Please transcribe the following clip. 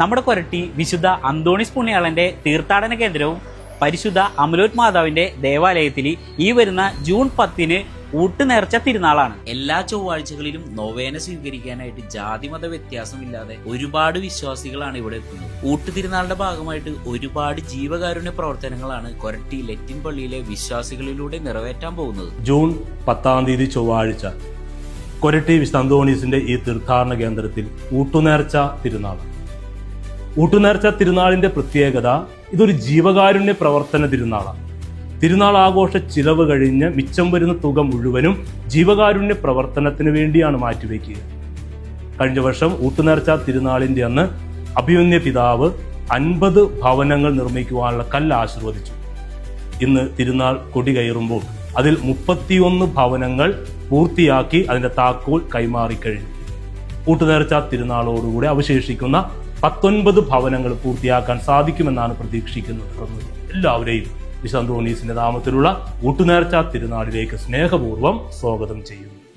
നമ്മുടെ കൊരട്ടി വിശുദ്ധ അന്തോണിസ് പുണ്യാളന്റെ തീർത്ഥാടന കേന്ദ്രവും പരിശുദ്ധ അമലോത് മാതാവിന്റെ ദേവാലയത്തിൽ ഈ വരുന്ന ജൂൺ പത്തിന് ഊട്ടുനേർച്ച തിരുനാളാണ്. എല്ലാ ചൊവ്വാഴ്ചകളിലും നോവേന സ്വീകരിക്കാനായിട്ട് ജാതിമത വ്യത്യാസമില്ലാതെ ഒരുപാട് വിശ്വാസികളാണ് ഇവിടെ എത്തുന്നത്. ഊട്ട് തിരുനാളിന്റെ ഭാഗമായിട്ട് ഒരുപാട് ജീവകാരുണ്യ പ്രവർത്തനങ്ങളാണ് കൊരട്ടി ലറ്റിൻ പള്ളിയിലെ വിശ്വാസികളിലൂടെ നിറവേറ്റാൻ പോകുന്നത്. ജൂൺ പത്താം തീയതി ചൊവ്വാഴ്ച കൊരട്ടി വിശാന്തോണീസിന്റെ ഈ തീർത്ഥാടന കേന്ദ്രത്തിൽ ഊട്ടുനേർച്ച തിരുനാൾ ഊട്ടുനേർച്ച തിരുനാളിന്റെ പ്രത്യേകത ഇതൊരു ജീവകാരുണ്യ പ്രവർത്തന തിരുനാളാണ്. തിരുനാൾ ആഘോഷ ചിലവ് കഴിഞ്ഞ് മിച്ചം വരുന്ന തുക മുഴുവനും ജീവകാരുണ്യ പ്രവർത്തനത്തിന് വേണ്ടിയാണ് മാറ്റിവെക്കുക. കഴിഞ്ഞ വർഷം ഊട്ടുനേർച്ച തിരുനാളിന്റെ അന്ന് അഭിമന്യ പിതാവ് അൻപത് ഭവനങ്ങൾ നിർമ്മിക്കുവാനുള്ള കല്ല് ആശീർവദിച്ചു. ഇന്ന് തിരുനാൾ കൊടി കയറുമ്പോൾ അതിൽ മുപ്പത്തിയൊന്ന് ഭവനങ്ങൾ പൂർത്തിയാക്കി അതിന്റെ താക്കോൽ കൈമാറിക്കഴിഞ്ഞു. കൂട്ടുനേർച്ച തിരുനാളോടുകൂടി അവശേഷിക്കുന്ന പത്തൊൻപത് ഭവനങ്ങൾ പൂർത്തിയാക്കാൻ സാധിക്കുമെന്നാണ് പ്രതീക്ഷിക്കുന്നത്. എല്ലാവരെയും വിശാന്തോണീസിന്റെ നാമത്തിലുള്ള കൂട്ടുനേർച്ച തിരുനാളിലേക്ക് സ്നേഹപൂർവം സ്വാഗതം ചെയ്യുന്നു.